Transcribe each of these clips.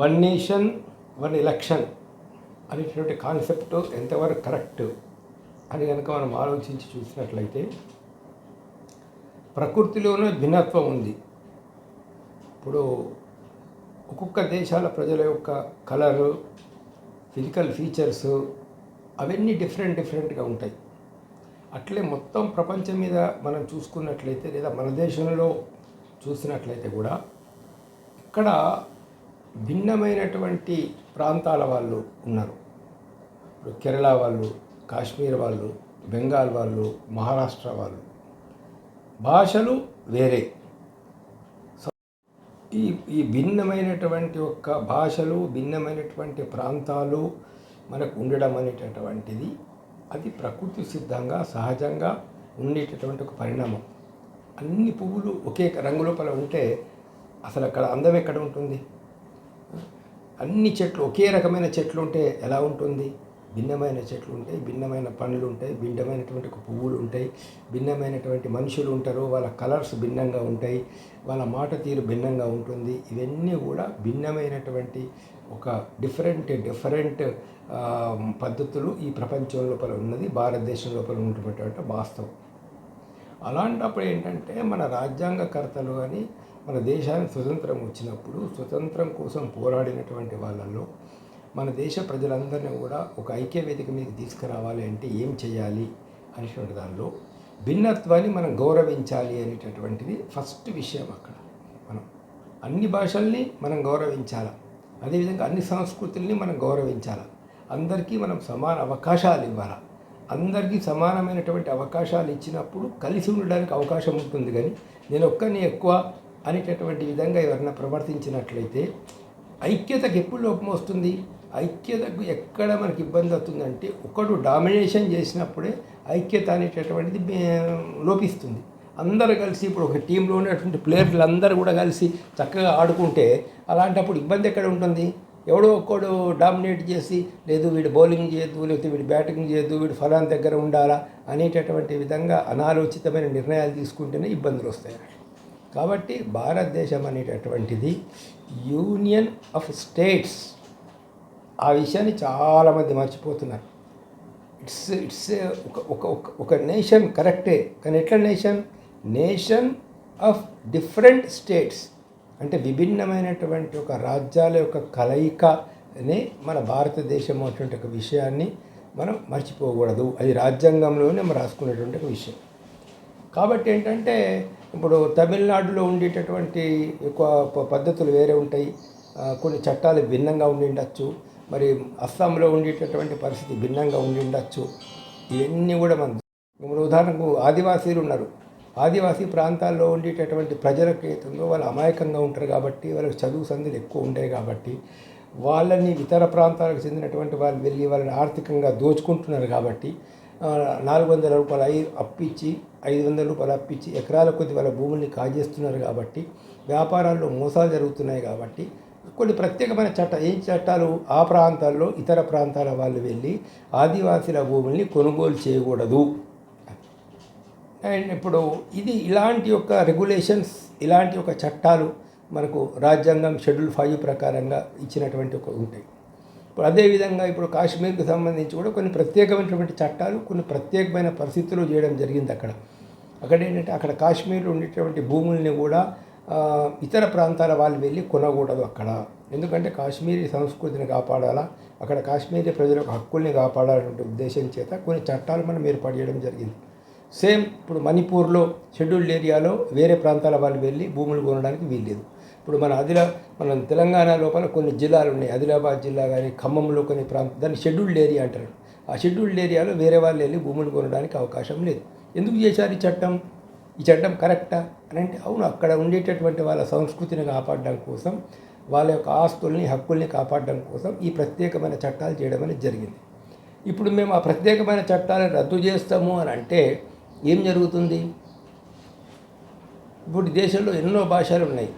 One nation one election అనేటువంటి concept ఎంతవరకు correct అని కనుక మనం ఆలోచించి చూసినట్లయితే ప్రకృతిలోనే భిన్నత్వం ఉంది. ఇప్పుడు ఒక్కొక్క దేశాల ప్రజల యొక్క కలరు ఫిజికల్ ఫీచర్స్ అవన్నీ డిఫరెంట్ డిఫరెంట్గా ఉంటాయి. అట్లే మొత్తం ప్రపంచం మీద మనం చూసుకున్నట్లయితే లేదా మన దేశంలో చూసినట్లయితే కూడా ఇక్కడ భిన్నమైనటువంటి ప్రాంతాల వాళ్ళు ఉన్నారు. ఇప్పుడు కేరళ వాళ్ళు కాశ్మీర్ వాళ్ళు బెంగాల్ వాళ్ళు మహారాష్ట్ర వాళ్ళు. భాషలు వేరే. ఈ ఈ భిన్నమైనటువంటి యొక్క భాషలు భిన్నమైనటువంటి ప్రాంతాలు మనకు ఉండడం అనేటటువంటిది అది ప్రకృతి సిద్ధంగా సహజంగా ఉండేటటువంటి ఒక పరిణామం. అన్ని పువ్వులు ఒకే రంగు లోపల ఉంటే అసలు అక్కడ అందం ఎక్కడ ఉంటుంది? అన్ని చెట్లు ఒకే రకమైన చెట్లు ఉంటే ఎలా ఉంటుంది? భిన్నమైన చెట్లు ఉంటాయి భిన్నమైన పండ్లు ఉంటాయి భిన్నమైనటువంటి పువ్వులు ఉంటాయి భిన్నమైనటువంటి మనుషులు ఉంటారు వాళ్ళ కలర్స్ భిన్నంగా ఉంటాయి వాళ్ళ మాట తీరు భిన్నంగా ఉంటుంది. ఇవన్నీ కూడా భిన్నమైనటువంటి ఒక డిఫరెంట్ డిఫరెంట్ పద్ధతులు ఈ ప్రపంచం లోపల ఉన్నది భారతదేశం లోపల ఉన్నటువంటి వాస్తవం. అలాంటప్పుడు ఏంటంటే మన రాజ్యాంగకర్తలు కానీ మన దేశానికి స్వతంత్రం వచ్చినప్పుడు స్వతంత్రం కోసం పోరాడినటువంటి వాళ్ళల్లో మన దేశ ప్రజలందరినీ కూడా ఒక ఐక్య వేదిక మీద తీసుకురావాలి అంటే ఏం చేయాలి అనేటువంటి దానిలో భిన్నత్వాన్ని మనం గౌరవించాలి అనేటటువంటిది ఫస్ట్ విషయం అక్కడ. మనం అన్ని భాషల్ని మనం గౌరవించాలి? అదేవిధంగా అన్ని సంస్కృతుల్ని మనం గౌరవించాలి? అందరికీ మనం సమాన అవకాశాలు ఇవ్వాలి? అందరికీ సమానమైనటువంటి అవకాశాలు ఇచ్చినప్పుడు కలిసి ఉండడానికి అవకాశం ఉంటుంది కానీ నేను ఒక్కరిని ఎక్కువ అనేటటువంటి విధంగా ఎవరైనా ప్రవర్తించినట్లయితే ఐక్యతకు ఎప్పుడు లోపం వస్తుంది? ఐక్యతకు ఎక్కడ మనకి ఇబ్బంది అవుతుందంటే ఒకడు డామినేషన్ చేసినప్పుడే ఐక్యత అనేటటువంటిది లోపిస్తుంది. అందరూ కలిసి ఇప్పుడు ఒక టీంలో ఉన్నటువంటి ప్లేయర్లు అందరూ కూడా కలిసి చక్కగా ఆడుకుంటే అలాంటప్పుడు ఇబ్బంది ఎక్కడ ఉంటుంది? ఎవడో ఒక్కడు డామినేట్ చేసి లేదు వీడు బౌలింగ్ చేయొద్దు లేకపోతే వీడు బ్యాటింగ్ చేయొద్దు వీడు ఫలాన్ దగ్గర ఉండాలా అనేటటువంటి విధంగా అనాలోచితమైన నిర్ణయాలు తీసుకుంటేనే ఇబ్బందులు వస్తాయి. కాబట్టి భారతదేశం అనేటటువంటిది యూనియన్ ఆఫ్ స్టేట్స్. ఆ విషయాన్ని చాలామంది మర్చిపోతున్నారు. ఇట్స్ ఇట్స్ ఒక ఒక ఒక నేషన్ కరెక్టే. కానీ ఎట్లా nation? Nation of different states. అంటే విభిన్నమైనటువంటి ఒక రాజ్యాల యొక్క కలయికనే మన భారతదేశం అటువంటి ఒక విషయాన్ని మనం మర్చిపోకూడదు. అది రాజ్యాంగంలోనే మనం రాసుకునేటువంటి ఒక విషయం. కాబట్టి ఏంటంటే ఇప్పుడు తమిళనాడులో ఉండేటటువంటి ఎక్కువ పద్ధతులు వేరే ఉంటాయి. కొన్ని చట్టాలు భిన్నంగా ఉండి ఉండొచ్చు. మరి అస్సాంలో ఉండేటటువంటి పరిస్థితి భిన్నంగా ఉండి ఉండొచ్చు. ఇవన్నీ కూడా మనం ఇప్పుడు ఉదాహరణకు ఆదివాసీలు ఉన్నారు. ఆదివాసీ ప్రాంతాల్లో ఉండేటటువంటి ప్రజలకు ఏతుందో వాళ్ళు అమాయకంగా ఉంటారు కాబట్టి వాళ్ళకి చదువు సందులు ఎక్కువ ఉంటాయి కాబట్టి వాళ్ళని ఇతర ప్రాంతాలకు చెందినటువంటి వాళ్ళు వెళ్ళి వాళ్ళని ఆర్థికంగా దోచుకుంటున్నారు కాబట్టి నాలుగు వందల రూపాయలు ఐదు అప్పిచ్చి ఐదు వందల రూపాయలు అప్పిచ్చి ఎకరాల కొద్ది వాళ్ళ భూముల్ని కాజేస్తున్నారు కాబట్టి వ్యాపారాల్లో మోసాలు జరుగుతున్నాయి కాబట్టి కొన్ని ప్రత్యేకమైన చట్ట ఏ చట్టాలు ఆ ప్రాంతాల్లో ఇతర ప్రాంతాల వాళ్ళు వెళ్ళి ఆదివాసీల భూముల్ని కొనుగోలు చేయకూడదు. అండ్ ఇప్పుడు ఇది ఇలాంటి యొక్క రెగ్యులేషన్స్ ఇలాంటి ఒక చట్టాలు మనకు రాజ్యాంగం షెడ్యూల్ ఫైవ్ ప్రకారంగా ఇచ్చినటువంటి ఒక ఉంటాయి. ఇప్పుడు అదేవిధంగా ఇప్పుడు కాశ్మీర్కి సంబంధించి కూడా కొన్ని ప్రత్యేకమైనటువంటి చట్టాలు కొన్ని ప్రత్యేకమైన పరిస్థితులు చేయడం జరిగింది అక్కడ. అక్కడ ఏంటంటే అక్కడ కాశ్మీర్లో ఉండేటువంటి భూముల్ని కూడా ఇతర ప్రాంతాల వాళ్ళు వెళ్ళి కొనకూడదు అక్కడ. ఎందుకంటే కాశ్మీరీ సంస్కృతిని కాపాడాలా అక్కడ కాశ్మీరీ ప్రజల హక్కుల్ని కాపాడాలనే ఉద్దేశం చేత కొన్ని చట్టాలు మనం ఏర్పాటు చేయడం జరిగింది. సేమ్ ఇప్పుడు మణిపూర్లో షెడ్యూల్డ్ ఏరియాలో వేరే ప్రాంతాల వాళ్ళు వెళ్ళి భూములు కొనడానికి వీల్లేదు. ఇప్పుడు మన ఆదిలా మన తెలంగాణ లోపల కొన్ని జిల్లాలు ఉన్నాయి. ఆదిలాబాద్ జిల్లా కానీ ఖమ్మంలో కొన్ని ప్రాంతం దాన్ని షెడ్యూల్డ్ ఏరియా అంటారు. ఆ షెడ్యూల్డ్ ఏరియాలో వేరే వాళ్ళు వెళ్ళి భూములు కొనడానికి అవకాశం లేదు. ఎందుకు చేశారు ఈ చట్టం? ఈ చట్టం కరెక్టా? అని అంటే అవును అక్కడ ఉండేటటువంటి వాళ్ళ సంస్కృతిని కాపాడడం కోసం వాళ్ళ యొక్క ఆస్తుల్ని హక్కుల్ని కాపాడడం కోసం ఈ ప్రత్యేకమైన చట్టాలు చేయడం అనేది జరిగింది. ఇప్పుడు మేము ఆ ప్రత్యేకమైన చట్టాలను రద్దు చేస్తాము అని అంటే ఏం జరుగుతుంది? ఇప్పుడు దేశంలో ఎన్నో భాషలు ఉన్నాయి.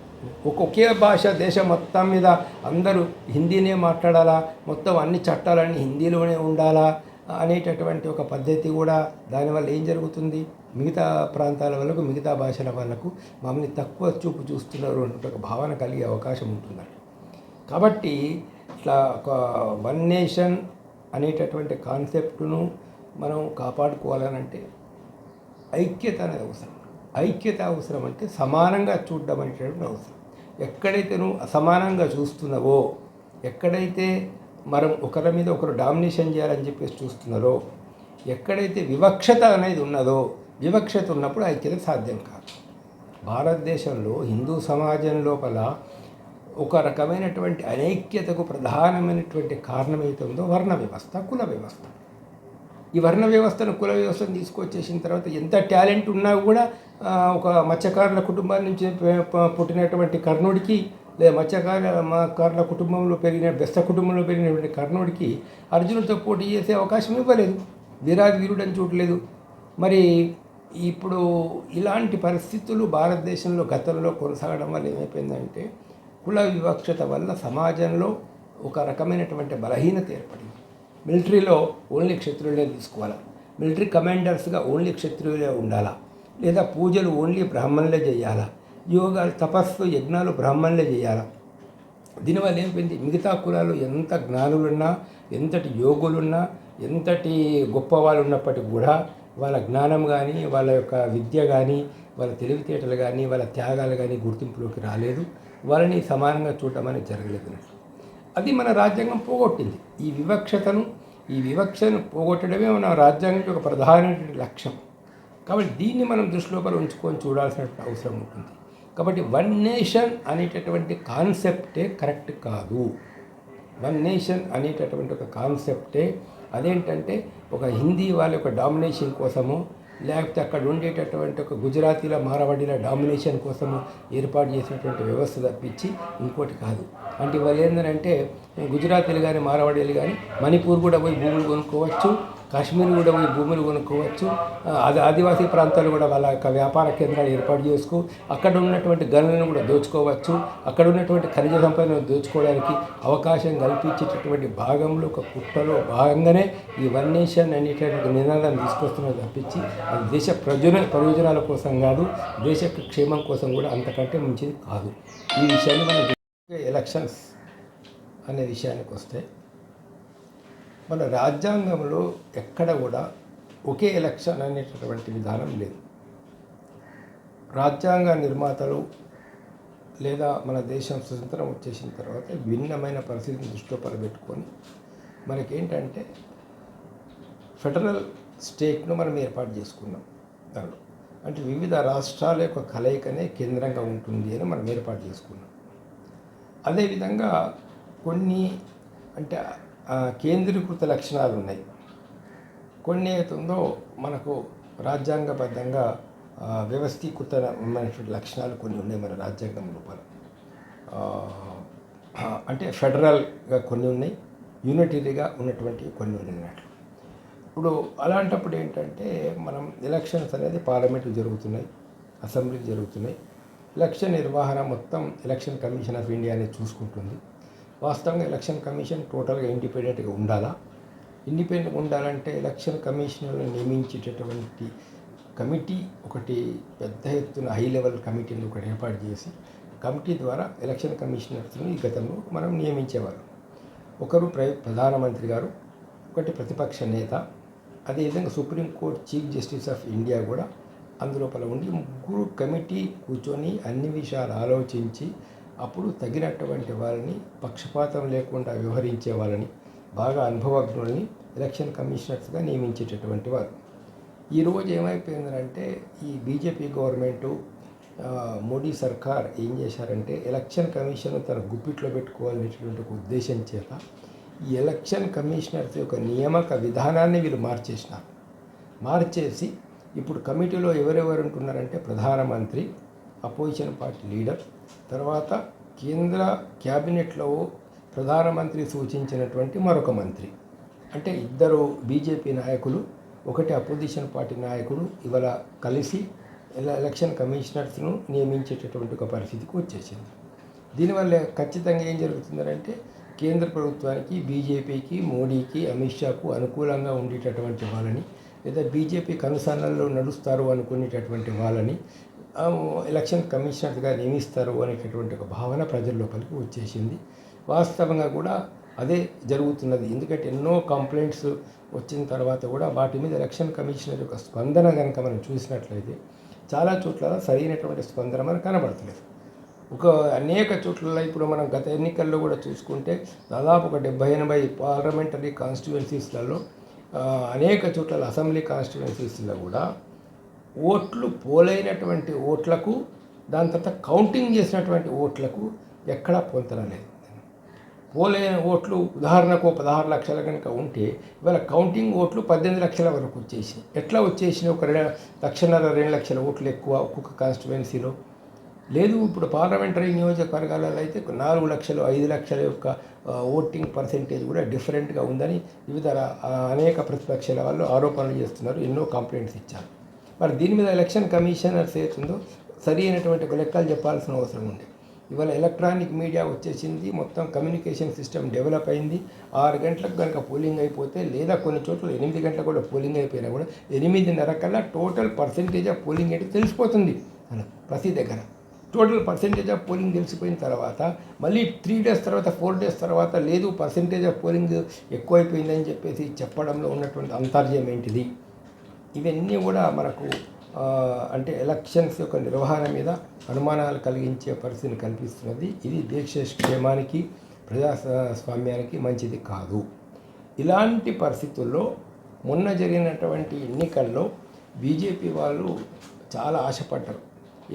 ఒక్కొక్కే భాష దేశం మొత్తం మీద అందరూ హిందీనే మాట్లాడాలా? మొత్తం అన్ని చట్టాలన్నీ హిందీలోనే ఉండాలా? అనేటటువంటి ఒక పద్ధతి కూడా దానివల్ల ఏం జరుగుతుంది? మిగతా ప్రాంతాల వాళ్ళకు మిగతా భాషల వాళ్ళకు మమ్మల్ని తక్కువ చూపు చూస్తున్నారు అనే ఒక భావన కలిగే అవకాశం ఉంటుంది కాబట్టి ఇట్లా ఒక వన్ నేషన్ అనేటటువంటి కాన్సెప్ట్ను మనం కాపాడుకోవాలనంటే ఐక్యత అనేది అవసరం. ఐక్యత అవసరం అంటే సమానంగా చూడడం అనేటటువంటి అవసరం. ఎక్కడైతే నువ్వు అసమానంగా చూస్తున్నావో ఎక్కడైతే మనం ఒకరి మీద ఒకరు డామినేషన్ చేయాలని చెప్పేసి చూస్తున్నారో ఎక్కడైతే వివక్షత అనేది ఉన్నదో వివక్షత ఉన్నప్పుడు ఐక్యత సాధ్యం కాదు. భారతదేశంలో హిందూ సమాజం లోపల ఒక రకమైనటువంటి అనైక్యతకు ప్రధానమైనటువంటి కారణమైతుందో వర్ణ వ్యవస్థ కుల వ్యవస్థ. ఈ వర్ణ వ్యవస్థను కుల వ్యవస్థను తీసుకొచ్చేసిన తర్వాత ఎంత టాలెంట్ ఉన్నా కూడా ఒక మత్స్యకారుల కుటుంబం నుంచి పుట్టినటువంటి కర్ణుడికి లేదా మత్స్యకారుల కుటుంబంలో పెరిగిన బెస్త కుటుంబంలో పెరిగినటువంటి కర్ణుడికి అర్జునుడితో పోటీ చేసే అవకాశం ఇవ్వలేదు. వీరాది వీరుడని చూడలేదు. మరి ఇప్పుడు ఇలాంటి పరిస్థితులు భారతదేశంలో గతంలో కొనసాగడం వల్ల ఏమైపోయిందంటే కుల వివక్షత వల్ల సమాజంలో ఒక రకమైనటువంటి బలహీనత ఏర్పడింది. మిలిటరీలో ఓన్లీ క్షత్రియులే తీసుకోవాలా? మిలిటరీ కమాండర్స్గా ఓన్లీ క్షత్రియులే ఉండాలా? లేదా పూజలు ఓన్లీ బ్రాహ్మణులే చేయాలా? యోగాలు తపస్సు యజ్ఞాలు బ్రాహ్మణులే చేయాలా? దీనివల్ల ఏమైంది మిగతా కులాలు ఎంత జ్ఞానులున్నా ఎంతటి యోగులున్నా ఎంతటి గొప్ప వాళ్ళు ఉన్నప్పటికీ కూడా వాళ్ళ జ్ఞానం కానీ వాళ్ళ యొక్క విద్య కానీ వాళ్ళ తెలివితేటలు కానీ వాళ్ళ త్యాగాలు కానీ గుర్తింపులోకి రాలేదు. వాళ్ళని సమానంగా చూడటం అనేది జరగలేదు. అది మన రాజ్యాంగం పోగొట్టింది. ఈ వివక్షతను ఈ వివక్షను పోగొట్టడమే మన రాజ్యాంగం ఒక ప్రధానమైనటువంటి లక్ష్యం. కాబట్టి దీన్ని మనం దృష్టిలోపల ఉంచుకొని చూడాల్సిన అవసరం ఉంటుంది. కాబట్టి వన్ నేషన్ అనేటటువంటి కాన్సెప్టే కరెక్ట్ కాదు. వన్ నేషన్ అనేటటువంటి ఒక కాన్సెప్టే అదేంటంటే ఒక హిందీ వాళ్ళ యొక్క డామినేషన్ కోసము లేకపోతే అక్కడ ఉండేటటువంటి ఒక గుజరాతీల మారవాడీల డామినేషన్ కోసం ఏర్పాటు చేసినటువంటి వ్యవస్థ తప్పించి ఇంకోటి కాదు. అంటే వాళ్ళు ఏంటంటే గుజరాతీలు కానీ మారవాడీలు కానీ మణిపూర్ కూడా పోయి భూములు కొనుక్కోవచ్చు. కాశ్మీర్ కూడా ఈ భూములు కొనుక్కోవచ్చు. అది ఆదివాసీ ప్రాంతాలు కూడా వాళ్ళ యొక్క వ్యాపార కేంద్రాలు ఏర్పాటు చేసుకో అక్కడ ఉన్నటువంటి గనులను కూడా దోచుకోవచ్చు. అక్కడ ఉన్నటువంటి ఖనిజ సంపదను దోచుకోవడానికి అవకాశం కల్పించేటటువంటి భాగంలో ఒక కుట్రలో భాగంగానే ఈ వన్ నేషన్ అనేటటువంటి నినాదాన్ని తీసుకొస్తున్నది తప్పించి అది దేశ ప్రయోజన ప్రయోజనాల కోసం కాదు దేశ క్షేమం కోసం కూడా అంతకంటే మంచిది కాదు. ఈ విషయాన్ని మనం ఎలక్షన్స్ అనే విషయానికి వస్తే మన రాజ్యాంగంలో ఎక్కడ కూడా ఒకే ఎలక్షన్ అనేటటువంటి విధానం లేదు. రాజ్యాంగ నిర్మాతలు లేదా మన దేశం స్వతంత్రం వచ్చేసిన తర్వాత భిన్నమైన పరిస్థితిని దృష్టిలో పరబెట్టుకొని మనకేంటంటే ఫెడరల్ స్టేట్ను మనం ఏర్పాటు చేసుకున్నాం దానిలో అంటే వివిధ రాష్ట్రాల యొక్క కలయికనే కేంద్రంగా ఉంటుంది అని మనం ఏర్పాటు చేసుకున్నాం. అదేవిధంగా కొన్ని అంటే కేంద్రీకృత లక్షణాలు ఉన్నాయి. కొన్ని ఏతుందో మనకు రాజ్యాంగబద్ధంగా వ్యవస్థీకృతమైనటువంటి లక్షణాలు కొన్ని ఉన్నాయి మన రాజ్యాంగం లోపల. అంటే ఫెడరల్గా కొన్ని ఉన్నాయి యూనిటరీగా ఉన్నటువంటి కొన్ని ఉన్నాయి ఇప్పుడు అలాంటప్పుడు ఏంటంటే మనం ఎలక్షన్స్ అనేది పార్లమెంట్లు జరుగుతున్నాయి అసెంబ్లీ జరుగుతున్నాయి. ఎలక్షన్ నిర్వహణ మొత్తం ఎలక్షన్ కమిషన్ ఆఫ్ ఇండియా అనేది చూసుకుంటుంది. వాస్తవంగా ఎలక్షన్ కమిషన్ టోటల్గా ఇండిపెండెంట్గా ఉండాలా? ఇండిపెండెంట్గా ఉండాలంటే ఎలక్షన్ కమిషనర్ని నియమించేటటువంటి కమిటీ ఒకటి పెద్ద ఎత్తున హై లెవెల్ కమిటీని ఒకటి ఏర్పాటు చేసి కమిటీ ద్వారా ఎలక్షన్ కమిషనర్స్ని ఈ గతంలో మనం నియమించేవారు ఒకరు ప్ర ప్రధానమంత్రి గారు ఒకటి ప్రతిపక్ష నేత అదేవిధంగా supreme court chief justice of India కూడా అందులోపల ఉండి ముగ్గురు కమిటీ కూర్చొని అన్ని విషయాలు ఆలోచించి అప్పుడు తగినటువంటి వారిని పక్షపాతం లేకుండా వ్యవహరించే వాళ్ళని బాగా అనుభవజ్ఞుల్ని ఎలక్షన్ కమిషనర్స్గా నియమించేటటువంటి వారు. ఈరోజు ఏమైపోయిందంటే ఈ బీజేపీ గవర్నమెంటు మోడీ సర్కార్ ఏం చేశారంటే ఎలక్షన్ కమిషన్ తన గుప్పిట్లో పెట్టుకోవాలనేటువంటి ఒక ఉద్దేశం చేత ఈ ఎలక్షన్ కమిషనర్స్ యొక్క నియామక విధానాన్ని వీళ్ళు మార్చేసినారు. మార్చేసి ఇప్పుడు కమిటీలో ఎవరెవరు ఉంటున్నారంటే ప్రధానమంత్రి అపోజిషన్ పార్టీ లీడర్. తర్వాత కేంద్ర క్యాబినెట్లో ప్రధానమంత్రి సూచించినటువంటి మరొక మంత్రి. అంటే ఇద్దరు బీజేపీ నాయకులు ఒకటి అపోజిషన్ పార్టీ నాయకులు ఇవాళ కలిసి ఎలక్షన్ కమిషనర్స్ను నియమించేటటువంటి ఒక పరిస్థితికి వచ్చేసింది. దీనివల్ల ఖచ్చితంగా ఏం జరుగుతుందంటే కేంద్ర ప్రభుత్వానికి బీజేపీకి మోడీకి అమిత్ షాకు అనుకూలంగా ఉండేటటువంటి వాళ్ళని లేదా బీజేపీ కనుసన్నల్లో నడుస్తారు అనుకునేటటువంటి వాళ్ళని ఎలక్షన్ కమిషనర్గా నియమిస్తారు అనేటటువంటి ఒక భావన ప్రజల లోపలికి వచ్చేసింది. వాస్తవంగా కూడా అదే జరుగుతున్నది. ఎందుకంటే ఎన్నో కంప్లైంట్స్ వచ్చిన తర్వాత కూడా వాటి మీద ఎలక్షన్ కమిషనర్ యొక్క స్పందన కనుక మనం చూసినట్లయితే చాలా చోట్ల సరైనటువంటి స్పందన మనకు కనబడతలేదు. ఒక అనేక చోట్ల ఇప్పుడు మనం గత ఎన్నికల్లో కూడా చూసుకుంటే దాదాపు ఒక డెబ్బై ఎనభై పార్లమెంటరీ కాన్స్టిట్యువెన్సీస్లలో అనేక చోట్ల అసెంబ్లీ కాన్స్టిట్యువెన్సీస్లో కూడా ఓట్లు పోలైనటువంటి ఓట్లకు దాని తర్వాత కౌంటింగ్ చేసినటువంటి ఓట్లకు ఎక్కడా పొంతనలేదు పోలైన ఓట్లు ఉదాహరణకు పదహారు లక్షల కనుక ఉంటే ఇవాళ కౌంటింగ్ ఓట్లు పద్దెనిమిది లక్షల వరకు వచ్చేసి ఎట్లా వచ్చేసినాయి? ఒక రెండు లక్షన్నర రెండు లక్షల ఓట్లు ఎక్కువ ఒక్కొక్క కాన్స్టిట్యువెన్సీలో లేదు ఇప్పుడు పార్లమెంటరీ నియోజకవర్గాలలో అయితే నాలుగు లక్షలు ఐదు లక్షల యొక్క ఓటింగ్ పర్సెంటేజ్ కూడా డిఫరెంట్గా ఉందని వివిధ అనేక ప్రతిపక్షాల వాళ్ళు ఆరోపణలు చేస్తున్నారు. ఎన్నో కంప్లైంట్స్ ఇచ్చారు. మరి దీని మీద ఎలక్షన్ కమిషనర్స్ ఏతుందో సరి అయినటువంటి ఒక లెక్కలు చెప్పాల్సిన అవసరం ఉంది. ఇవాళ ఎలక్ట్రానిక్ మీడియా వచ్చేసింది మొత్తం కమ్యూనికేషన్ సిస్టమ్ డెవలప్ అయింది. ఆరు గంటలకు కనుక పోలింగ్ అయిపోతే లేదా కొన్ని చోట్ల ఎనిమిది గంటలకు కూడా పోలింగ్ అయిపోయినా కూడా ఎనిమిదిన్నర కల్లా టోటల్ పర్సెంటేజ్ ఆఫ్ పోలింగ్ అంటే తెలిసిపోతుంది ప్రతి దగ్గర. టోటల్ పర్సెంటేజ్ ఆఫ్ పోలింగ్ తెలిసిపోయిన తర్వాత మళ్ళీ త్రీ డేస్ తర్వాత ఫోర్ డేస్ తర్వాత లేదు పర్సెంటేజ్ ఆఫ్ పోలింగ్ ఎక్కువైపోయిందని చెప్పేసి చెప్పడంలో ఉన్నటువంటి అంతర్యం ఏంటిది? ఇవన్నీ కూడా మనకు అంటే ఎలక్షన్స్ యొక్క నిర్వహణ మీద అనుమానాలు కలిగించే పరిస్థితి కనిపిస్తున్నది. ఇది దేశ క్షేమానికి ప్రజాస్వామ్యానికి మంచిది కాదు. ఇలాంటి పరిస్థితుల్లో మొన్న జరిగినటువంటి ఎన్నికల్లో బీజేపీ వాళ్ళు చాలా ఆశపడ్డారు.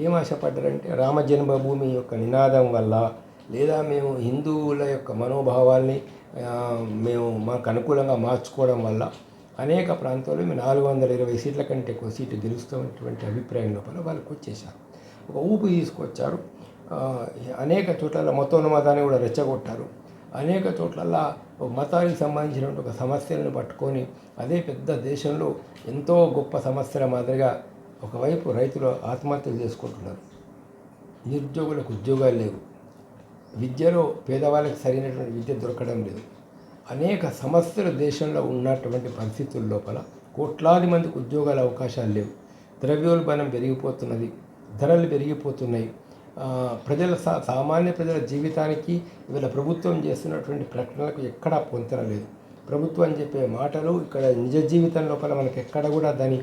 ఏం ఆశపడ్డారంటే రామ జన్మభూమి యొక్క నినాదం వల్ల లేదా మేము హిందువుల యొక్క మనోభావాల్ని మేము మాకు అనుకూలంగా మార్చుకోవడం వల్ల అనేక ప్రాంతాల్లో మేము నాలుగు వందల ఇరవై సీట్ల కంటే ఎక్కువ సీట్లు గెలుస్తున్నటువంటి అభిప్రాయం లోపల వాళ్ళకి వచ్చేసారు ఒక ఊపు తీసుకొచ్చారు. అనేక చోట్ల మతోన్మతాన్ని కూడా రెచ్చగొట్టారు. అనేక చోట్లల్లా మతానికి సంబంధించినటువంటి ఒక సమస్యలను పట్టుకొని అదే పెద్ద దేశంలో ఎంతో గొప్ప సమస్యల మాదిరిగా ఒకవైపు రైతులు ఆత్మహత్యలు చేసుకుంటున్నారు. నిరుద్యోగులకు ఉద్యోగాలు లేవు. విద్యలో పేదవాళ్ళకి సరైనటువంటి విద్య దొరకడం లేదు. అనేక సమస్యలు దేశంలో ఉన్నటువంటి పరిస్థితుల లోపల కోట్లాది మందికి ఉద్యోగాల అవకాశాలు లేవు. ద్రవ్యోల్బణం పెరిగిపోతున్నది ధరలు పెరిగిపోతున్నాయి. ప్రజల సా సామాన్య ప్రజల జీవితానికి ఇవాళ ప్రభుత్వం చేస్తున్నటువంటి ప్రకటనలకు ఎక్కడా పొంతన లేదు. ప్రభుత్వం చెప్పే మాటలు ఇక్కడ నిజ జీవితం లోపల మనకి ఎక్కడ కూడా దాని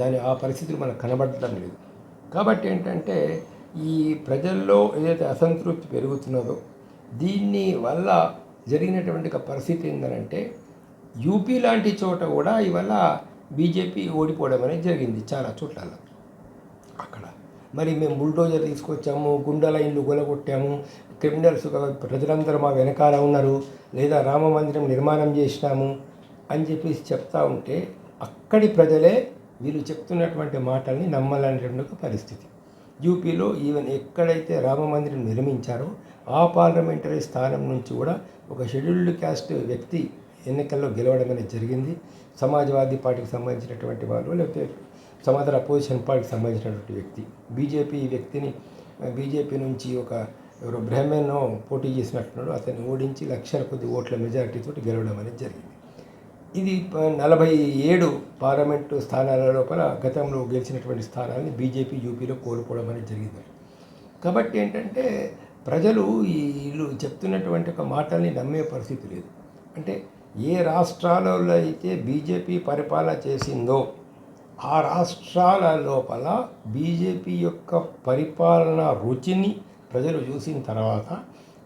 దాని ఆ పరిస్థితులు మనకు కనబడటం లేదు. కాబట్టి ఏంటంటే ఈ ప్రజల్లో ఏదైతే అసంతృప్తి పెరుగుతున్నదో దీన్ని వల్ల జరిగినటువంటి ఒక పరిస్థితి ఏంటంటే యూపీ లాంటి చోట కూడా ఇవాళ బీజేపీ ఓడిపోవడం అనేది జరిగింది చాలా చోట్ల అక్కడ మరి మేము బుల్డోజర్ తీసుకొచ్చాము గుండెల ఇల్లు గొలగొట్టాము క్రిమినల్స్ ప్రజలందరూ మా వెనకాల ఉన్నారు లేదా రామ మందిరం నిర్మాణం చేసినాము అని చెప్పేసి చెప్తా ఉంటే అక్కడి ప్రజలే వీళ్ళు చెప్తున్నటువంటి మాటల్ని నమ్మాలనేటువంటి ఒక పరిస్థితి. యూపీలో ఈవెన్ ఎక్కడైతే రామ మందిరం నిర్మించారో ఆ పార్లమెంటరీ స్థానం నుంచి కూడా ఒక షెడ్యూల్డ్ క్యాస్ట్ వ్యక్తి ఎన్నికల్లో గెలవడం అనేది జరిగింది. సమాజ్వాదీ పార్టీకి సంబంధించినటువంటి వాళ్ళు లేకపోతే సమాధాన అపోజిషన్ పార్టీకి సంబంధించినటువంటి వ్యక్తి. బీజేపీ వ్యక్తిని బీజేపీ నుంచి ఒక ఎవరో బ్రహ్మన్ పోటీ చేసినట్టున్నాడు. అతన్ని ఓడించి లక్షల కొద్ది ఓట్ల మెజారిటీతో గెలవడం అనేది జరిగింది. ఇది నలభై ఏడు పార్లమెంటు స్థానాల లోపల గతంలో గెలిచినటువంటి స్థానాన్ని బీజేపీ యూపీలో కోల్పోవడం అనేది జరిగింది. కాబట్టి ఏంటంటే ప్రజలు ఈ వీళ్ళు చెప్తున్నటువంటి ఒక మాటల్ని నమ్మే పరిస్థితి లేదు. అంటే ఏ రాష్ట్రాలలో అయితే బీజేపీ పరిపాలన చేసిందో ఆ రాష్ట్రాల లోపల బీజేపీ యొక్క పరిపాలన రుచిని ప్రజలు చూసిన తర్వాత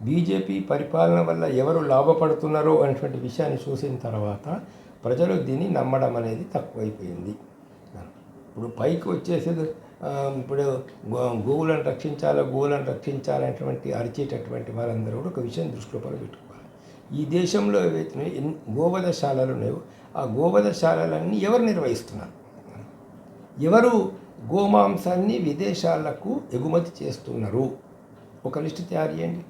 బీజేపీ పరిపాలన వల్ల ఎవరు లాభపడుతున్నారో అనేటువంటి విషయాన్ని చూసిన తర్వాత ప్రజలు దీన్ని నమ్మడం అనేది తక్కువైపోయింది. ఇప్పుడు పైకి వచ్చేసేది ఇప్పుడు గో- గోవులను రక్షించాలి గోవులను రక్షించాలనేటువంటి అరిచేటటువంటి వారందరూ కూడా ఒక విషయం దృష్టిలో పెట్టుకోవాలి. ఈ దేశంలో ఏవైతే ఎన్ని గోవధశాలలు ఉన్నాయో ఆ గోవధశాలలన్నీ ఎవరు నిర్వహిస్తున్నారు? ఎవరు గోమాంసాన్ని విదేశాలకు ఎగుమతి చేస్తున్నారు? ఒక లిస్ట్ తయారు చేయండి.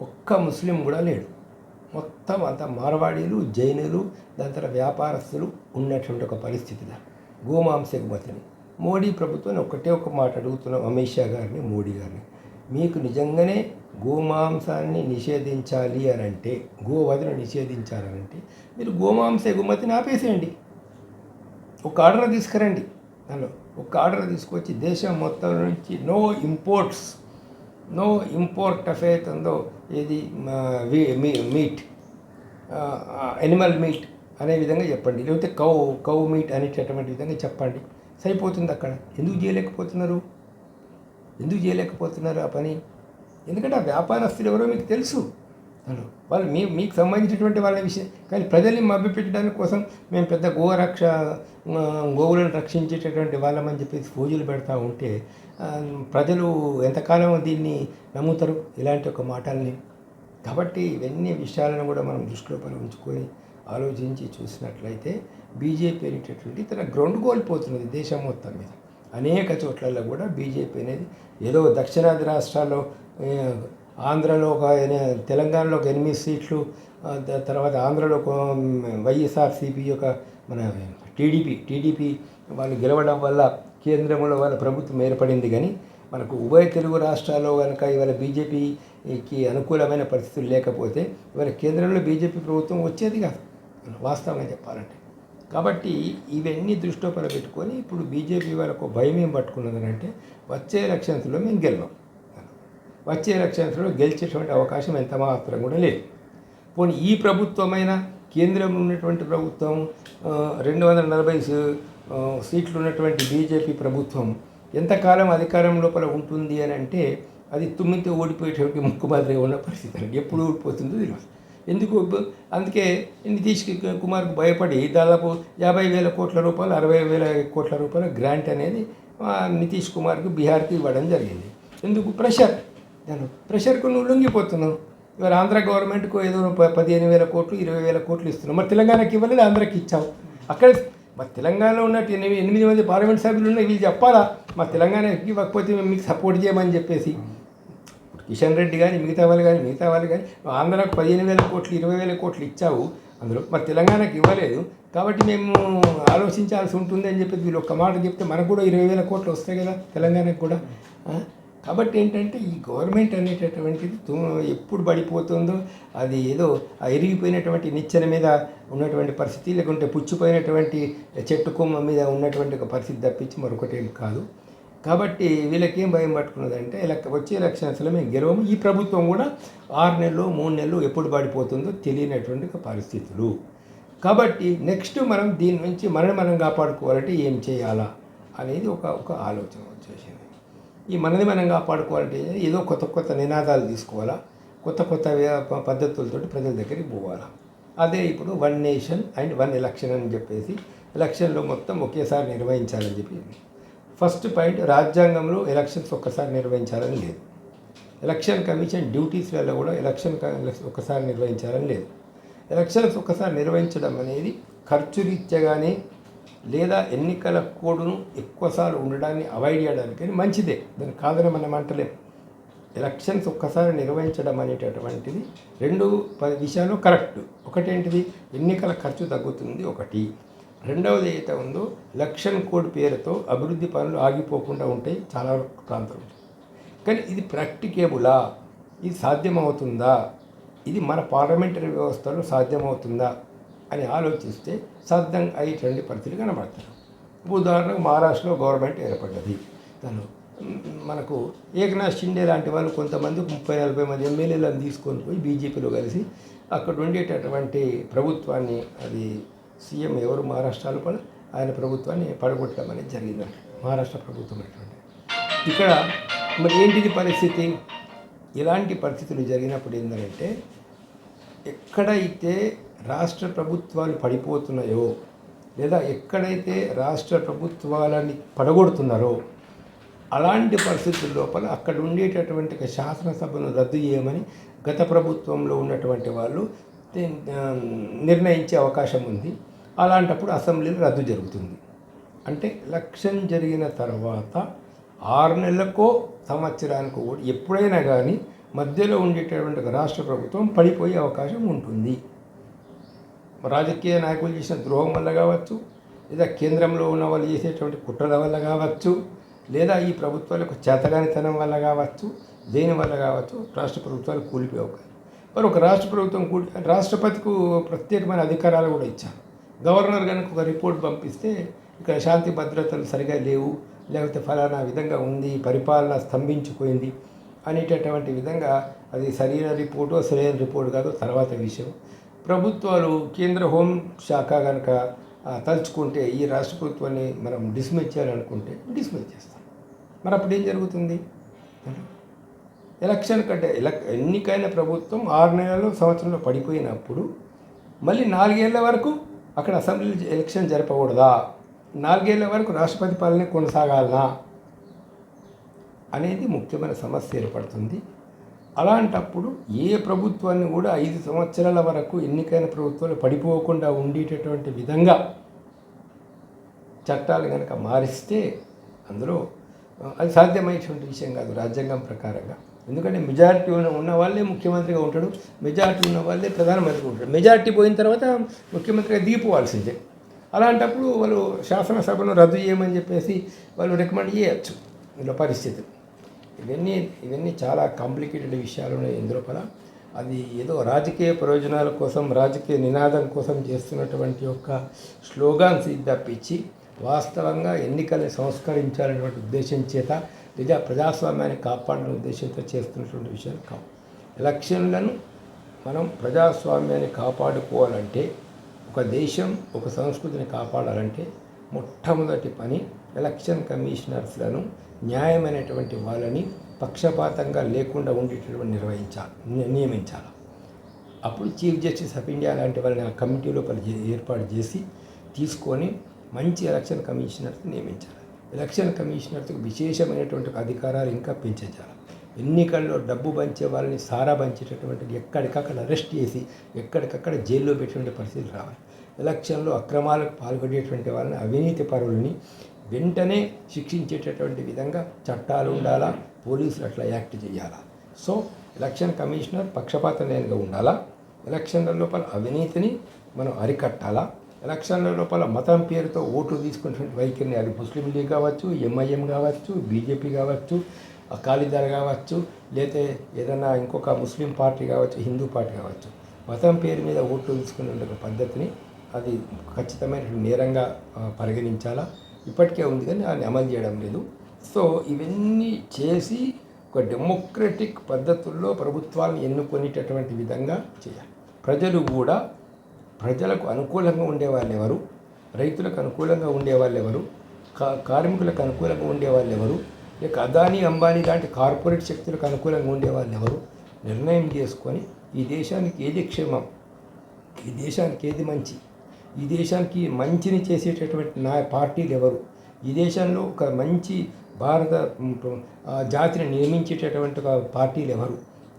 ఒక్క ముస్లిం కూడా లేడు. మొత్తం అంత మార్వాడీలు జైనులు దాని తర్వాత వ్యాపారస్తులు ఉన్నటువంటి ఒక పరిస్థితిలో గోమాంస ఎగుమతిని మోడీ ప్రభుత్వం ఒకటే ఒక మాట అడుగుతున్నాం అమిత్ షా గారిని మోడీ గారిని. మీకు నిజంగానే గోమాంసాన్ని నిషేధించాలి అని అంటే గోవధను నిషేధించాలంటే మీరు గోమాంస ఎగుమతిని ఆపేసేయండి. ఒక ఆర్డర్ తీసుకురండి. దానిలో ఒక ఆర్డర్ తీసుకొచ్చి దేశం మొత్తం నుంచి నో ఇంపోర్ట్స్ నో ఇంపోర్ట్ అఫేత్ ఉందో ఏది మీట్ ఎనిమల్ మీట్ అనే విధంగా చెప్పండి. లేకపోతే కౌ కౌ మీట్ అనేటటువంటి విధంగా చెప్పండి. సరిపోతుంది అక్కడ. ఎందుకు చేయలేకపోతున్నారు? ఎందుకు చేయలేకపోతున్నారు ఆ పని? ఎందుకంటే ఆ వ్యాపారస్తులు ఎవరో మీకు తెలుసు. వాళ్ళు మీ మీకు సంబంధించినటువంటి వాళ్ళ విషయం. కానీ ప్రజల్ని మభ్యపెట్టడానికి కోసం మేము పెద్ద గోరక్ష గోవులను రక్షించేటటువంటి వాళ్ళమని చెప్పేసి పూజలు పెడతా ఉంటే ప్రజలు ఎంతకాలం దీన్ని నమ్ముతారు? ఇలాంటి ఒక మాటల్ని. కాబట్టి ఇవన్నీ విషయాలను కూడా మనం దృష్టిలో ఉంచుకొని ఆలోచించి చూసినట్లయితే బీజేపీ అనేటటువంటి తన గ్రౌండ్ కోల్పోతున్నది దేశం మొత్తం మీద. అనేక చోట్లలో కూడా బీజేపీ అనేది ఏదో దక్షిణాది రాష్ట్రాల్లో ఆంధ్రలో ఒక తెలంగాణలో ఒక ఎనిమిది సీట్లు తర్వాత ఆంధ్రలో ఒక వైఎస్ఆర్సీపీ యొక్క మన టీడీపీ టీడీపీ వాళ్ళు గెలవడం వల్ల కేంద్రంలో వాళ్ళ ప్రభుత్వం ఏర్పడింది కానీ మనకు ఉభయ తెలుగు రాష్ట్రాల్లో కనుక ఇవాళ బీజేపీకి అనుకూలమైన పరిస్థితులు లేకపోతే ఇవాళ కేంద్రంలో బీజేపీ ప్రభుత్వం వచ్చేది కాదు. వాస్తవంగా చెప్పాలంటే. కాబట్టి ఇవన్నీ దృష్టిలో పెట్టుకొని ఇప్పుడు బీజేపీ వాళ్ళకు భయం ఏం పట్టుకున్నదని అంటే వచ్చే ఎలక్షన్స్లో మేము గెలవం వచ్చే ఎలక్షన్స్లో గెలిచేటువంటి అవకాశం ఎంత మాత్రం కూడా లేదు. పోనీ ఈ ప్రభుత్వమైన కేంద్రంలో ఉన్నటువంటి ప్రభుత్వం రెండు వందల నలభై సీట్లు ఉన్నటువంటి బీజేపీ ప్రభుత్వం ఎంతకాలం అధికారం లోపల ఉంటుంది అని అంటే అది తుమ్మితే ఓడిపోయేటువంటి ముఖ్యమంత్రిగా ఉన్న పరిస్థితి. అండి ఎప్పుడు ఓడిపోతుందో తెలియదు. ఎందుకు? అందుకే నితీష్ కుమార్కు భయపడి దాదాపు యాభై వేల కోట్ల రూపాయలు అరవై వేల కోట్ల రూపాయల గ్రాంట్ అనేది నితీష్ కుమార్కి బీహార్కి ఇవ్వడం జరిగింది. ఎందుకు? ప్రెషర్. నేను ప్రెషర్కు నువ్వు లొంగిపోతున్నావు. ఇవాళ ఆంధ్ర గవర్నమెంట్కు ఏదో పదిహేను వేల కోట్లు ఇరవై వేల కోట్లు ఇస్తున్నావు. మరి తెలంగాణకి ఇవ్వలేదు ఆంధ్రకి ఇచ్చావు. అక్కడ మరి తెలంగాణలో ఉన్నట్టు ఎనిమిది ఎనిమిది మంది పార్లమెంట్ సభ్యులు ఉన్నాయి వీళ్ళు చెప్పాలా? మా తెలంగాణకి ఇవ్వకపోతే మేము మీకు సపోర్ట్ చేయమని చెప్పేసి. కిషన్ రెడ్డి కానీ మిగతా వాళ్ళు కానీ మిగతా వాళ్ళు కానీ ఆంధ్రాకు పదిహేను వేల కోట్లు ఇరవై వేల కోట్లు ఇచ్చావు. అందులో మరి తెలంగాణకి ఇవ్వలేదు. కాబట్టి మేము ఆలోచించాల్సి ఉంటుంది అని చెప్పి వీళ్ళు ఒక్క మాట చెప్తే మనకు కూడా ఇరవై వేల కోట్లు వస్తాయి కదా తెలంగాణకు కూడా. కాబట్టి ఏంటంటే ఈ గవర్నమెంట్ అనేటటువంటిది ఎప్పుడు పడిపోతుందో అది ఏదో ఆ ఇరిగిపోయినటువంటి నిచ్చెన మీద ఉన్నటువంటి పరిస్థితి లేకుంటే పుచ్చిపోయినటువంటి చెట్టు కొమ్మ మీద ఉన్నటువంటి ఒక పరిస్థితి తప్పించి మరొకటి కాదు. కాబట్టి వీళ్ళకి ఏం భయం పట్టుకున్నదంటే ఇలా వచ్చే ఎలక్షన్స్లో మేము గెలవము. ఈ ప్రభుత్వం కూడా ఆరు నెలలు మూడు నెలలు ఎప్పుడు పడిపోతుందో తెలియనటువంటి పరిస్థితులు. కాబట్టి నెక్స్ట్ మనం దీని నుంచి మనం మనం కాపాడుకోవాలంటే ఏం చేయాలా అనేది ఒక ఒక ఆలోచన వచ్చేసింది. ఈ మనది మనం కాపాడుకోవాలంటే ఏదో కొత్త కొత్త నినాదాలు తీసుకోవాలా కొత్త కొత్త పద్ధతులతో పద్ధతులతోటి ప్రజల దగ్గరికి పోవాలా. అదే ఇప్పుడు one nation and one election అని చెప్పేసి ఎలక్షన్లో మొత్తం ఒకేసారి నిర్వహించాలని చెప్పి ఫస్ట్ పాయింట్ రాజ్యాంగంలో ఎలక్షన్స్ ఒక్కసారి నిర్వహించాలని లేదు. ఎలక్షన్ కమిషన్ డ్యూటీస్లలో కూడా ఎలక్షన్ ఒక్కసారి నిర్వహించాలని లేదు. ఎలక్షన్స్ ఒక్కసారి నిర్వహించడం అనేది ఖర్చు లేదా ఎన్నికల కోడ్ను ఎక్కువసార్లు ఉండడాన్ని అవాయిడ్ చేయడానికి మంచిదే. దాన్ని కాదని మనం అంటలేం ఎలక్షన్స్ ఒక్కసారి నిర్వహించడం అనేటటువంటిది రెండు ప- విషయాలు కరెక్ట్. ఒకటేంటిది? ఎన్నికల ఖర్చు తగ్గుతుంది. ఒకటి రెండవది ఏదైతే ఉందో లక్షన్ కోడ్ పేరుతో అభివృద్ధి పనులు ఆగిపోకుండా ఉంటాయి చాలా ప్రాంతాలు. కానీ ఇది ప్రాక్టికేబులా? ఇది సాధ్యమవుతుందా? ఇది మన పార్లమెంటరీ వ్యవస్థలో సాధ్యమవుతుందా? అని ఆలోచిస్తే సాధ్యం అయ్యేటువంటి పరిస్థితులు కనబడతారు ఉదాహరణకు మహారాష్ట్రలో గవర్నమెంట్ ఏర్పడ్డది. తను మనకు ఏకనాథ్ షిండే లాంటి వాళ్ళు కొంతమంది ముప్పై నలభై మంది ఎమ్మెల్యేలను తీసుకొని పోయి బీజేపీలో కలిసి అక్కడ ఉండేటటువంటి ప్రభుత్వాన్ని అది సీఎం ఎవరు మహారాష్ట్రలో పడ ఆయన ప్రభుత్వాన్ని పడగొట్టడం అనేది జరిగింది. మహారాష్ట్ర ప్రభుత్వం అటువంటి ఇక్కడ మరి ఏంటిది పరిస్థితి? ఇలాంటి పరిస్థితులు జరిగినప్పుడు ఏంటంటే ఎక్కడైతే రాష్ట్ర ప్రభుత్వాలు పడిపోతున్నాయో లేదా ఎక్కడైతే రాష్ట్ర ప్రభుత్వాలని పడగొడుతున్నారో అలాంటి పరిస్థితుల లోపల అక్కడ ఉండేటటువంటి శాసనసభను రద్దు చేయమని గత ప్రభుత్వంలో ఉన్నటువంటి వాళ్ళు నిర్ణయించే అవకాశం ఉంది. అలాంటప్పుడు అసెంబ్లీలో రద్దు జరుగుతుంది. అంటే ఎలక్షన్ జరిగిన తర్వాత ఆరు నెలలకో సంవత్సరానికో కూడా ఎప్పుడైనా కానీ మధ్యలో ఉండేటటువంటి రాష్ట్ర ప్రభుత్వం పడిపోయే అవకాశం ఉంటుంది. రాజకీయ నాయకులు చేసిన ద్రోహం వల్ల కావచ్చు లేదా కేంద్రంలో ఉన్న వాళ్ళు చేసేటువంటి కుట్రల వల్ల కావచ్చు లేదా ఈ ప్రభుత్వాలకు చేతగానితనం వల్ల కావచ్చు దేని వల్ల కావచ్చు రాష్ట్ర ప్రభుత్వాలు కూలిపోయే అవకాశం మరి ఒక రాష్ట్ర ప్రభుత్వం కూడా రాష్ట్రపతికు ప్రత్యేకమైన అధికారాలు కూడా ఇచ్చారు. గవర్నర్ కనుక ఒక రిపోర్ట్ పంపిస్తే ఇక్కడ శాంతి భద్రతలు సరిగా లేవు లేకపోతే ఫలానా విధంగా ఉంది పరిపాలన స్తంభించిపోయింది అనేటటువంటి విధంగా అది సరైన రిపోర్టో సరైన రిపోర్ట్ కాదో తర్వాత విషయం. ప్రభుత్వాలు కేంద్ర హోం శాఖ కనుక తలుచుకుంటే ఈ రాష్ట్ర ప్రభుత్వాన్ని మనం డిస్మిస్ చేయాలనుకుంటే డిస్మిస్ చేస్తాం. మరి అప్పుడు ఏం జరుగుతుంది? ఎలక్షన్ కంటే ఎలక్ ఎన్నికైన ప్రభుత్వం ఆరు నెలలు సంవత్సరంలో పడిపోయినప్పుడు మళ్ళీ నాలుగేళ్ళ వరకు అక్కడ అసెంబ్లీ ఎలక్షన్ జరపకూడదా? నాలుగేళ్ళ వరకు రాష్ట్రపతి పాలన కొనసాగాలనా? అనేది ముఖ్యమైన సమస్య ఏర్పడుతుంది. అలాంటప్పుడు ఏ ప్రభుత్వాన్ని కూడా ఐదు సంవత్సరాల వరకు ఎన్నికైన ప్రభుత్వాలు పడిపోకుండా ఉండేటటువంటి విధంగా చట్టాలు కనుక మారిస్తే అందులో అది సాధ్యమైనటువంటి విషయం కాదు రాజ్యాంగం ప్రకారంగా. ఎందుకంటే మెజారిటీ ఉన్న ఉన్న వాళ్ళే ముఖ్యమంత్రిగా ఉంటాడు. మెజారిటీ ఉన్న వాళ్ళే ప్రధానమంత్రిగా ఉంటాడు మెజారిటీ పోయిన తర్వాత ముఖ్యమంత్రిగా దిగిపోవాల్సిందే. అలాంటప్పుడు వాళ్ళు శాసనసభను రద్దు చేయమని చెప్పేసి వాళ్ళు రికమెండ్ చేయొచ్చు. ఇందులో పరిస్థితి. ఇవన్నీ ఇవన్నీ చాలా కాంప్లికేటెడ్ విషయాలు ఉన్నాయి ఇందులోపల అది ఏదో రాజకీయ ప్రయోజనాల కోసం రాజకీయ నినాదం కోసం చేస్తున్నటువంటి యొక్క స్లోగాన్స్ ఇది తప్పించి వాస్తవంగా ఎన్నికల్ని సంస్కరించాలనేటువంటి ఉద్దేశం చేత నిజా ప్రజాస్వామ్యాన్ని కాపాడాలనే ఉద్దేశంతో చేస్తున్నటువంటి విషయాలు కావు. ఎలక్షన్లను మనం ప్రజాస్వామ్యాన్ని కాపాడుకోవాలంటే ఒక దేశం ఒక సంస్కృతిని కాపాడాలంటే మొట్టమొదటి పని ఎలక్షన్ కమిషనర్స్లను న్యాయమైనటువంటి వాళ్ళని పక్షపాతంగా లేకుండా ఉండేటటువంటి నిర్వహించాలి నియమించాలి. అప్పుడు చీఫ్ జస్టిస్ ఆఫ్ ఇండియా లాంటి వాళ్ళని ఆ కమిటీలో ఏర్పాటు చేసి తీసుకొని మంచి ఎలక్షన్ కమిషనర్ని నియమించాలి. ఎలక్షన్ కమిషనర్కు విశేషమైనటువంటి అధికారాలు ఇంకా పెంచాలి ఎన్నికల్లో డబ్బు పంచే వాళ్ళని సారా పంచేటటువంటి ఎక్కడికక్కడ అరెస్ట్ చేసి ఎక్కడికక్కడ జైల్లో పెట్టేటువంటి పరిస్థితులు రావాలి. ఎలక్షన్లో అక్రమాలకు పాల్గొనేటువంటి వాళ్ళని అవినీతి పరులని వెంటనే శిక్షించేటటువంటి విధంగా చట్టాలు ఉండాలా? పోలీసులు అట్లా యాక్ట్ చేయాలా? సో ఎలక్షన్ కమిషనర్ పక్షపాతం లేనిగా ఉండాలా? ఎలక్షన్ల లోపల అవినీతిని మనం అరికట్టాలా? ఎలక్షన్ల లోపల మతం పేరుతో ఓట్లు తీసుకున్నటువంటి వైఖరిని అది ముస్లిం లీగ్ కావచ్చు ఎంఐఎం కావచ్చు బీజేపీ కావచ్చు అకాలీదళ కావచ్చు లేతే ఏదైనా ఇంకొక ముస్లిం పార్టీ కావచ్చు హిందూ పార్టీ కావచ్చు. మతం పేరు మీద ఓట్లు తీసుకునే పద్ధతిని అది ఖచ్చితమైన నేరంగా పరిగణించాలా? ఇప్పటికే ఉంది కానీ దాన్ని అమలు చేయడం లేదు. సో ఇవన్నీ చేసి ఒక డెమోక్రటిక్ పద్ధతుల్లో ప్రభుత్వాలను ఎన్నుకునేటటువంటి విధంగా చేయాలి. ప్రజలు కూడా ప్రజలకు అనుకూలంగా ఉండేవాళ్ళు ఎవరు రైతులకు అనుకూలంగా ఉండేవాళ్ళు ఎవరు కా కార్మికులకు అనుకూలంగా ఉండేవాళ్ళు ఎవరు లేక అదానీ అంబానీ లాంటి కార్పొరేట్ శక్తులకు అనుకూలంగా ఉండేవాళ్ళు ఎవరు నిర్ణయం చేసుకొని ఈ దేశానికి ఏది క్షేమం? ఈ దేశానికి ఏది మంచి? ఈ దేశానికి మంచిని చేసేటటువంటి నా పార్టీలు ఎవరు ఈ దేశంలో ఒక మంచి భారత జాతిని నిర్మించేటటువంటి పార్టీలు ఎవరు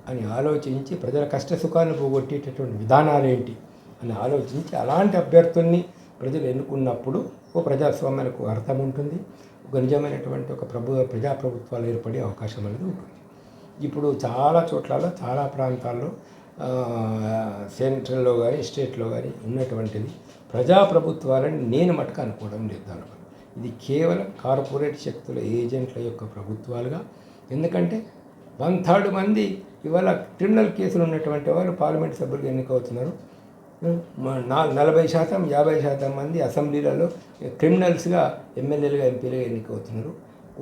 అని ఆలోచించి ప్రజల కష్ట సుఖాలను పోగొట్టేటటువంటి విధానాలు ఏంటి అని ఆలోచించి అలాంటి అభ్యర్థుల్ని ప్రజలు ఎన్నుకున్నప్పుడు ఒక ప్రజాస్వామ్యానికి అర్థం ఉంటుంది. ఒక నిజమైనటువంటి ఒక ప్రభు ప్రజాప్రభుత్వాలు ఏర్పడే అవకాశం అనేది ఉంటుంది. ఇప్పుడు చాలా చోట్లలో చాలా ప్రాంతాల్లో సెంట్రల్లో కానీ స్టేట్లో కానీ ఉన్నటువంటిది ప్రజాప్రభుత్వాలని నేను మటుకు అనుకోవడం లేదు దానివల్ల. ఇది కేవలం కార్పొరేట్ శక్తుల ఏజెంట్ల యొక్క ప్రభుత్వాలుగా. ఎందుకంటే వన్ థర్డ్ మంది ఇవాళ క్రిమినల్ కేసులు ఉన్నటువంటి వాళ్ళు పార్లమెంట్ సభ్యులుగా ఎన్నికవుతున్నారు. నలభై శాతం యాభై శాతం మంది అసెంబ్లీలలో క్రిమినల్స్గా ఎమ్మెల్యేలుగా ఎంపీలుగా ఎన్నికవుతున్నారు.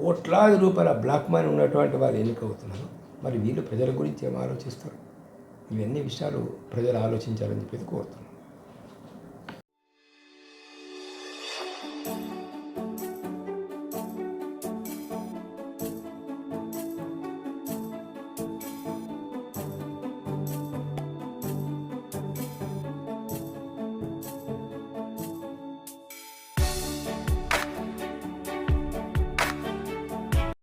కోట్లాది రూపాయల బ్లాక్ మనీ ఉన్నటువంటి వారు ఎన్నికవుతున్నారు. మరి వీళ్ళు ప్రజల గురించి ఏం ఆలోచిస్తారు? ఇవన్నీ విషయాలు ప్రజలు ఆలోచించాలని చెప్పేది కోరుతున్నాను